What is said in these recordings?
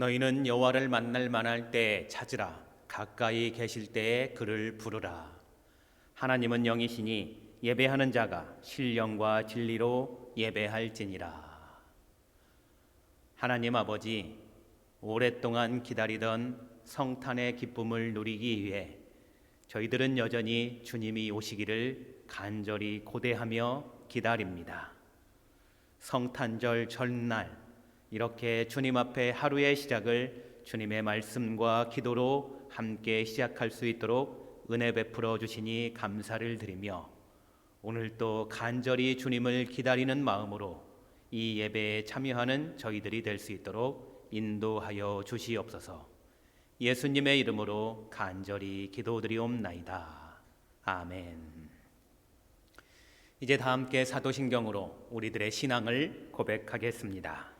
너희는 여호와를 만날 만할 때 찾으라. 가까이 계실 때에 그를 부르라. 하나님은 영이시니 예배하는 자가 신령과 진리로 예배할지니라. 하나님 아버지 오랫동안 기다리던 성탄의 기쁨을 누리기 위해 저희들은 여전히 주님이 오시기를 간절히 고대하며 기다립니다. 성탄절 전날 이렇게 주님 앞에 하루의 시작을 주님의 말씀과 기도로 함께 시작할 수 있도록 은혜 베풀어 주시니 감사를 드리며 오늘 또 간절히 주님을 기다리는 마음으로 이 예배에 참여하는 저희들이 될 수 있도록 인도하여 주시옵소서. 예수님의 이름으로 간절히 기도드리옵나이다. 아멘. 이제 다 함께 사도신경으로 우리들의 신앙을 고백하겠습니다.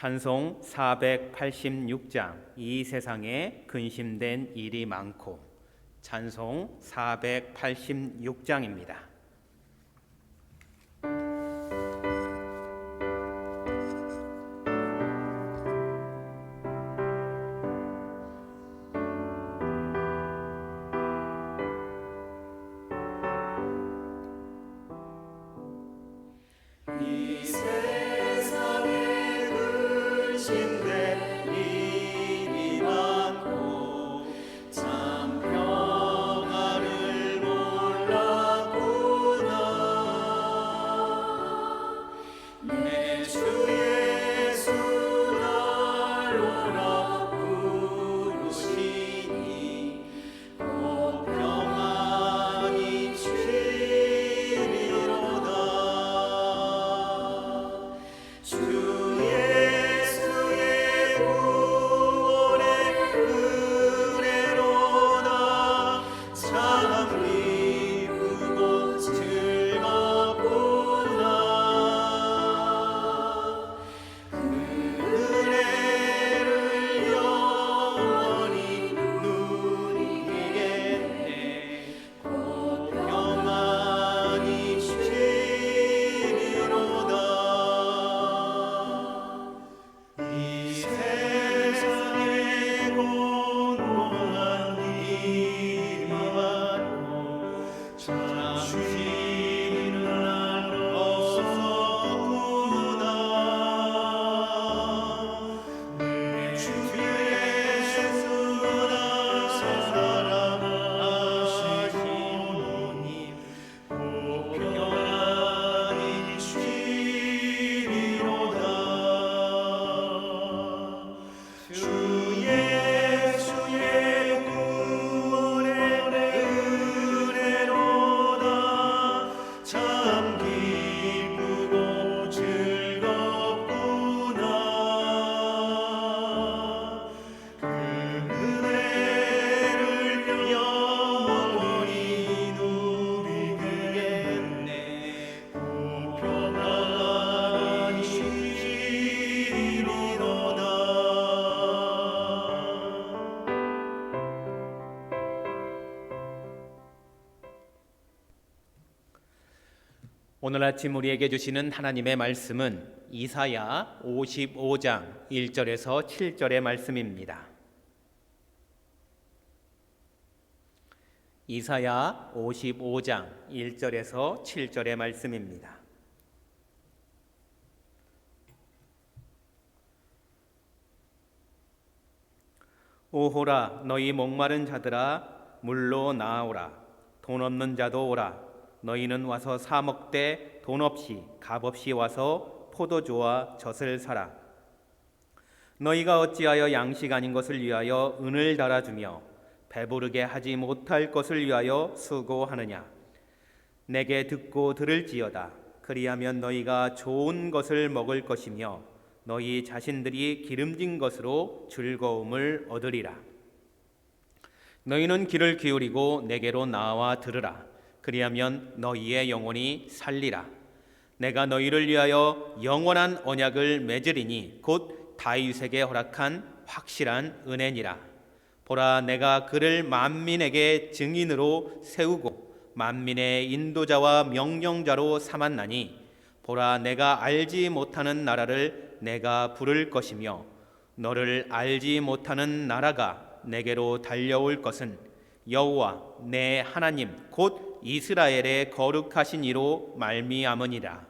찬송 486장 이 세상에 근심된 일이 많고 찬송 486장입니다. 오늘 아침 우리에게 주시는 하나님의 말씀은 이사야 55장 1절에서 7절의 말씀입니다. 이사야 55장 1절에서 7절의 말씀입니다. 오호라 너희 목마른 자들아 물로 나아오라 돈 없는 자도 오라 너희는 와서 사 먹되 돈 없이 값 없이 와서 포도주와 젖을 사라. 너희가 어찌하여 양식 아닌 것을 위하여 은을 달아주며 배부르게 하지 못할 것을 위하여 수고하느냐? 내게 듣고 들을지어다. 그리하면 너희가 좋은 것을 먹을 것이며 너희 자신들이 기름진 것으로 즐거움을 얻으리라. 너희는 귀를 기울이고 내게로 나와 들으라 그리하면 너희의 영혼이 살리라. 내가 너희를 위하여 영원한 언약을 맺으리니 곧 다윗에게 허락한 확실한 은혜니라. 보라 내가 그를 만민에게 증인으로 세우고 만민의 인도자와 명령자로 삼았나니 보라 내가 알지 못하는 나라를 내가 부를 것이며 너를 알지 못하는 나라가 내게로 달려올 것은 여호와 내 하나님 곧 이스라엘의 거룩하신 이로 말미암으니라.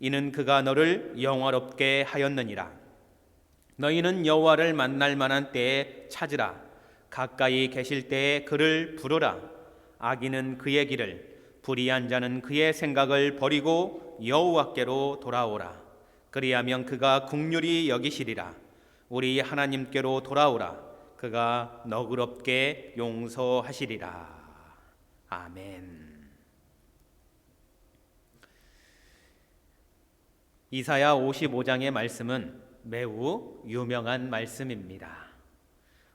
이는 그가 너를 영화롭게 하였느니라. 너희는 여호와를 만날 만한 때에 찾으라. 가까이 계실 때에 그를 부르라. 악인은 그의 길을 불의한 자는 그의 생각을 버리고 여호와께로 돌아오라. 그리하면 그가 국률이 여기시리라. 우리 하나님께로 돌아오라. 그가 너그럽게 용서하시리라 아멘 이사야 55장의 말씀은 매우 유명한 말씀입니다.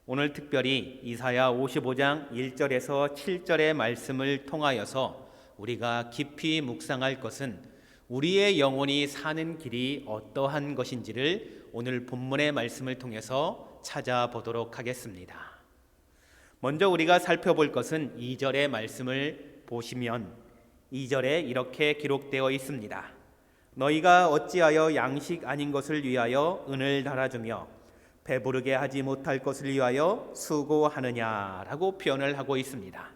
오늘 특별히 이사야 55장 1절에서 7절의 말씀을 통하여서 우리가 깊이 묵상할 것은 우리의 영혼이 사는 길이 어떠한 것인지를 오늘 본문의 말씀을 통해서 찾아보도록 하겠습니다. 먼저 우리가 살펴볼 것은 2절의 말씀을 보시면 2절에 이렇게 기록되어 있습니다. 너희가 어찌하여 양식 아닌 것을 위하여 은을 달아주며 배부르게 하지 못할 것을 위하여 수고하느냐라고 표현을 하고 있습니다.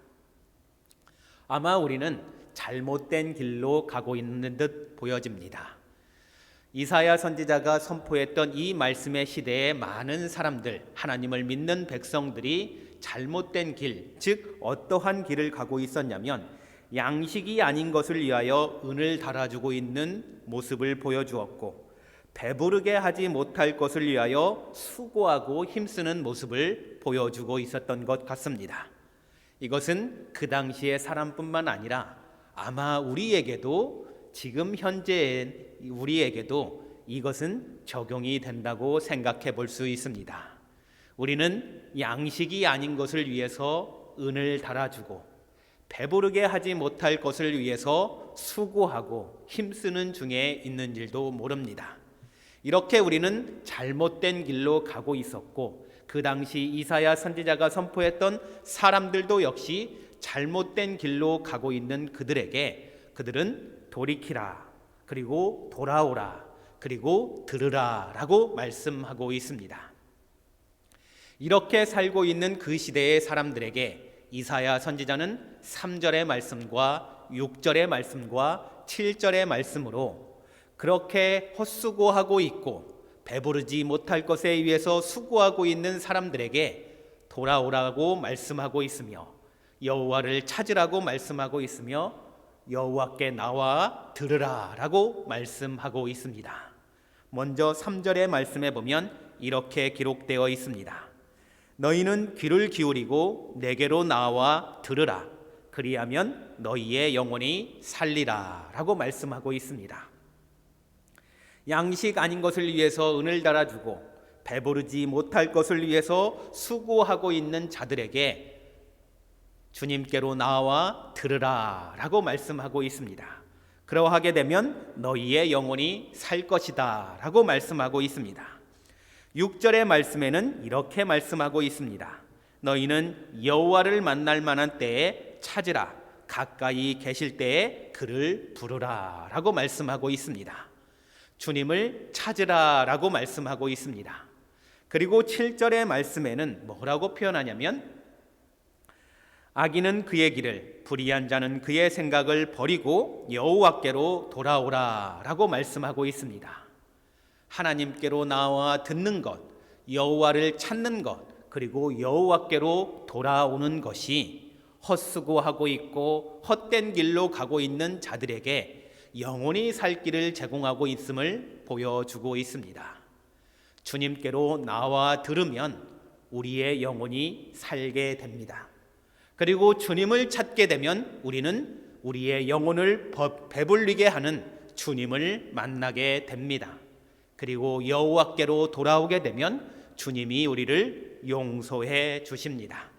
아마 우리는 잘못된 길로 가고 있는 듯 보여집니다. 이사야 선지자가 선포했던 이 말씀의 시대에 많은 사람들, 하나님을 믿는 백성들이 잘못된 길, 즉 어떠한 길을 가고 있었냐면 양식이 아닌 것을 위하여 은을 달아주고 있는 모습을 보여주었고 배부르게 하지 못할 것을 위하여 수고하고 힘쓰는 모습을 보여주고 있었던 것 같습니다. 이것은 그 당시의 사람뿐만 아니라 아마 우리에게도 지금 현재 우리에게도 이것은 적용이 된다고 생각해 볼 수 있습니다. 우리는 양식이 아닌 것을 위해서 은을 달아주고 배부르게 하지 못할 것을 위해서 수고하고 힘쓰는 중에 있는 줄도 모릅니다. 이렇게 우리는 잘못된 길로 가고 있었고 그 당시 이사야 선지자가 선포했던 사람들도 역시 잘못된 길로 가고 있는 그들에게 그들은 돌이키라 그리고 돌아오라 그리고 들으라라고 말씀하고 있습니다. 이렇게 살고 있는 그 시대의 사람들에게 이사야 선지자는 3절의 말씀과 6절의 말씀과 7절의 말씀으로 그렇게 헛수고하고 있고 배부르지 못할 것에 의해서 수고하고 있는 사람들에게 돌아오라고 말씀하고 있으며 여호와를 찾으라고 말씀하고 있으며 여호와께 나와 들으라라고 말씀하고 있습니다. 먼저 3절의 말씀에 보면 이렇게 기록되어 있습니다. 너희는 귀를 기울이고 내게로 나와 들으라. 그리하면 너희의 영혼이 살리라 라고 말씀하고 있습니다. 양식 아닌 것을 위해서 은을 달아주고 배부르지 못할 것을 위해서 수고하고 있는 자들에게 주님께로 나와 들으라 라고 말씀하고 있습니다. 그러하게 되면 너희의 영혼이 살 것이다 라고 말씀하고 있습니다. 6절의 말씀에는 이렇게 말씀하고 있습니다. 너희는 여호와를 만날 만한 때에 찾으라 가까이 계실 때에 그를 부르라라고 말씀하고 있습니다. 주님을 찾으라라고 말씀하고 있습니다. 그리고 7절의 말씀에는 뭐라고 표현하냐면 악인은 그의 길을 불의한 자는 그의 생각을 버리고 여호와께로 돌아오라라고 말씀하고 있습니다. 하나님께로 나와 듣는 것, 여호와를 찾는 것, 그리고 여호와께로 돌아오는 것이 헛수고하고 있고 헛된 길로 가고 있는 자들에게 영원히 살 길을 제공하고 있음을 보여주고 있습니다. 주님께로 나와 들으면 우리의 영혼이 살게 됩니다. 그리고 주님을 찾게 되면 우리는 우리의 영혼을 버- 배불리게 하는 주님을 만나게 됩니다. 그리고 여호와께로 돌아오게 되면 주님이 우리를 용서해 주십니다.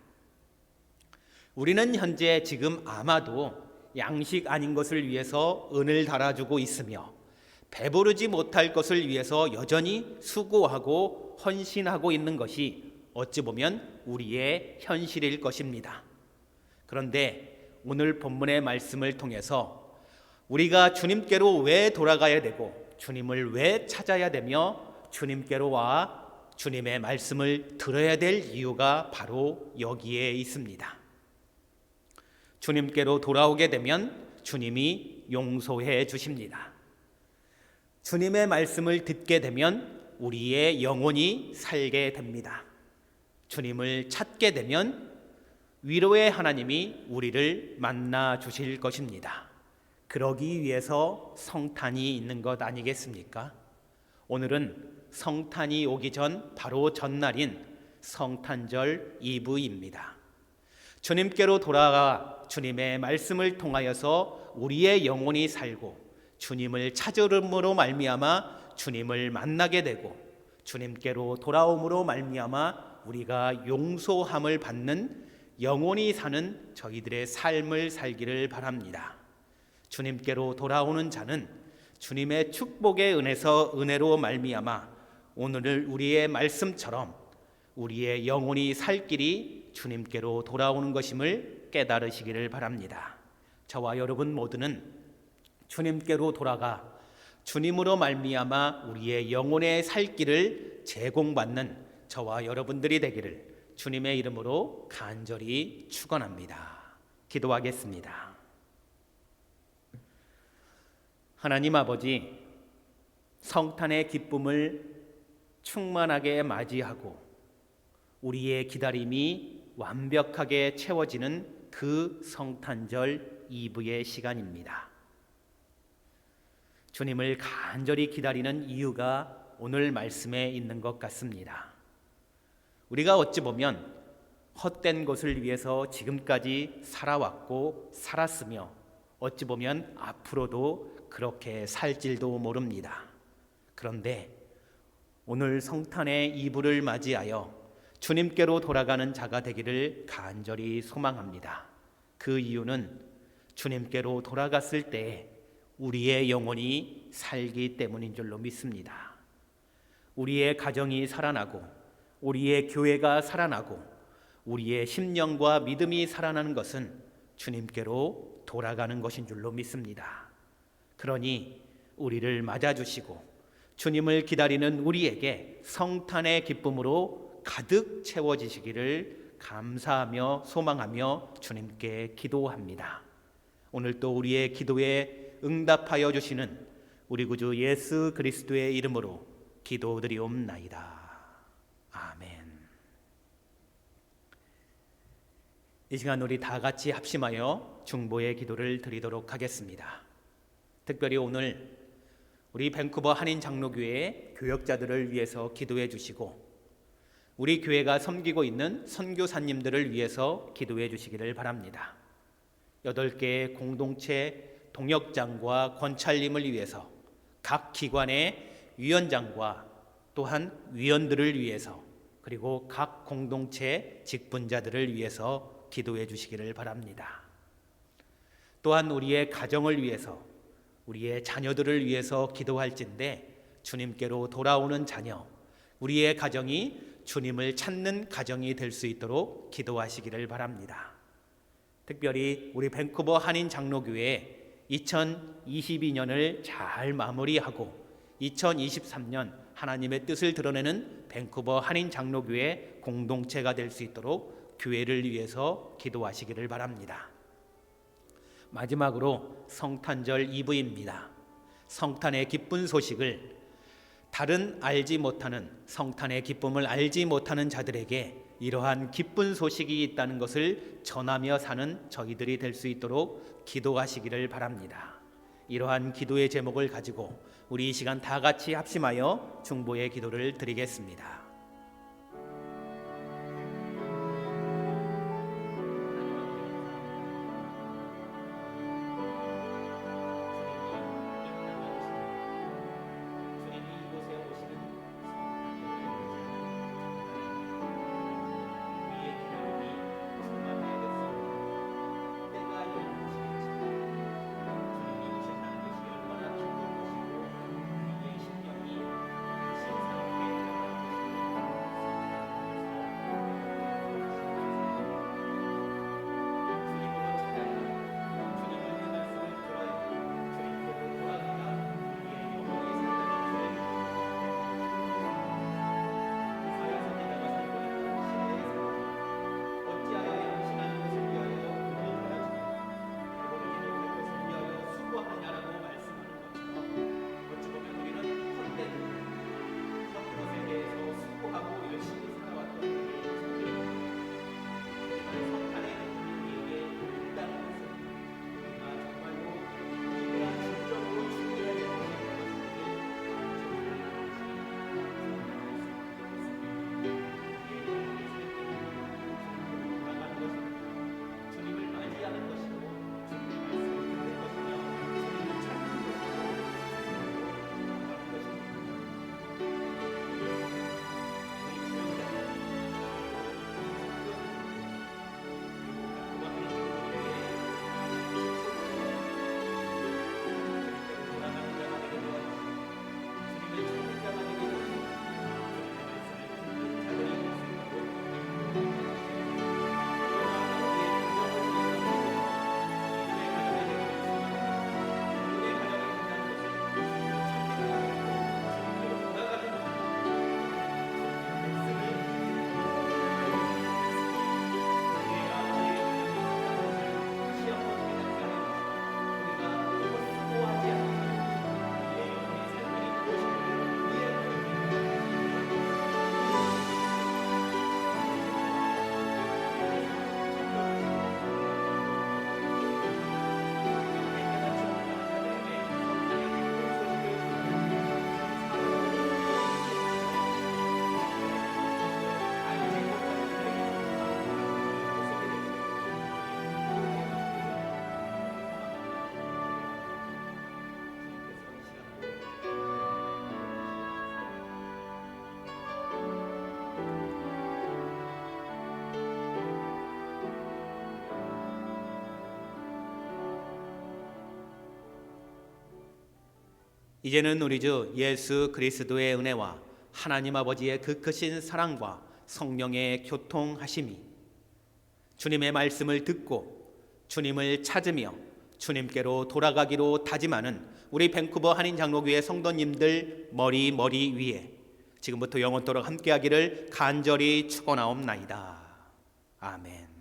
우리는 현재 지금 아마도 양식 아닌 것을 위해서 은을 달아주고 있으며 배부르지 못할 것을 위해서 여전히 수고하고 헌신하고 있는 것이 어찌 보면 우리의 현실일 것입니다. 그런데 오늘 본문의 말씀을 통해서 우리가 주님께로 왜 돌아가야 되고 주님을 왜 찾아야 되며 주님께로 와 주님의 말씀을 들어야 될 이유가 바로 여기에 있습니다. 주님께로 돌아오게 되면 주님이 용서해 주십니다. 주님의 말씀을 듣게 되면 우리의 영혼이 살게 됩니다. 주님을 찾게 되면 위로의 하나님이 우리를 만나 주실 것입니다. 그러기 위해서 성탄이 있는 것 아니겠습니까? 오늘은 성탄이 오기 전 바로 전날인 성탄절 이브입니다. 주님께로 돌아가 주님의 말씀을 통하여서 우리의 영혼이 살고 주님을 찾으므로 말미암아 주님을 만나게 되고 주님께로 돌아옴으로 말미암아 우리가 용서함을 받는 영원히 사는 저희들의 삶을 살기를 바랍니다. 주님께로 돌아오는 자는 주님의 축복의 은혜서 은혜로 말미암아 오늘 우리의 말씀처럼 우리의 영혼이 살 길이 주님께로 돌아오는 것임을 깨달으시기를 바랍니다. 저와 여러분 모두는 주님께로 돌아가 주님으로 말미암아 우리의 영혼의 살 길을 제공받는 저와 여러분들이 되기를 주님의 이름으로 간절히 축원합니다. 기도하겠습니다. 하나님 아버지 성탄의 기쁨을 충만하게 맞이하고 우리의 기다림이 완벽하게 채워지는 그 성탄절 이브의 시간입니다. 주님을 간절히 기다리는 이유가 오늘 말씀에 있는 것 같습니다. 우리가 어찌 보면 헛된 것을 위해서 지금까지 살아왔고 살았으며 어찌 보면 앞으로도 그렇게 살질도 모릅니다. 그런데 오늘 성탄의 이브를 맞이하여 주님께로 돌아가는 자가 되기를 간절히 소망합니다. 그 이유는 주님께로 돌아갔을 때 우리의 영혼이 살기 때문인 줄로 믿습니다. 우리의 가정이 살아나고 우리의 교회가 살아나고 우리의 심령과 믿음이 살아나는 것은 주님께로 돌아가는 것인 줄로 믿습니다. 그러니 우리를 맞아주시고 주님을 기다리는 우리에게 성탄의 기쁨으로 가득 채워지시기를 감사하며 소망하며 주님께 기도합니다. 오늘 또 우리의 기도에 응답하여 주시는 우리 구주 예수 그리스도의 이름으로 기도드리옵나이다. 아멘. 이 시간 우리 다 같이 합심하여 중보의 기도를 드리도록 하겠습니다. 특별히 오늘 우리 밴쿠버 한인 장로교회 교역자들을 위해서 기도해 주시고 우리 교회가 섬기고 있는 선교사님들을 위해서 기도해 주시기를 바랍니다. 여덟 개의 공동체 동역장과 권찰님을 위해서 각 기관의 위원장과 또한 위원들을 위해서 그리고 각 공동체 직분자들을 위해서 기도해 주시기를 바랍니다. 또한 우리의 가정을 위해서 우리의 자녀들을 위해서 기도할진데 주님께로 돌아오는 자녀 우리의 가정이 주님을 찾는 가정이 될 수 있도록 기도하시기를 바랍니다. 특별히 우리 밴쿠버 한인 장로교회 2022년을 잘 마무리하고 2023년 하나님의 뜻을 드러내는 밴쿠버 한인 장로교회 공동체가 될 수 있도록 교회를 위해서 기도하시기를 바랍니다. 마지막으로 성탄절 이브입니다. 성탄의 기쁜 소식을 다른 알지 못하는 성탄의 기쁨을 알지 못하는 자들에게 이러한 기쁜 소식이 있다는 것을 전하며 사는 저희들이 될 수 있도록 기도하시기를 바랍니다. 이러한 기도의 제목을 가지고 우리 이 시간 다 같이 합심하여 중보의 기도를 드리겠습니다. 이제는 우리 주 예수 그리스도의 은혜와 하나님 아버지의 그 크신 사랑과 성령의 교통하심이 주님의 말씀을 듣고 주님을 찾으며 주님께로 돌아가기로 다짐하는 우리 밴쿠버 한인 장로교회 성도님들 머리 머리 위에 지금부터 영원토록 함께하기를 간절히 축원하옵나이다. 아멘.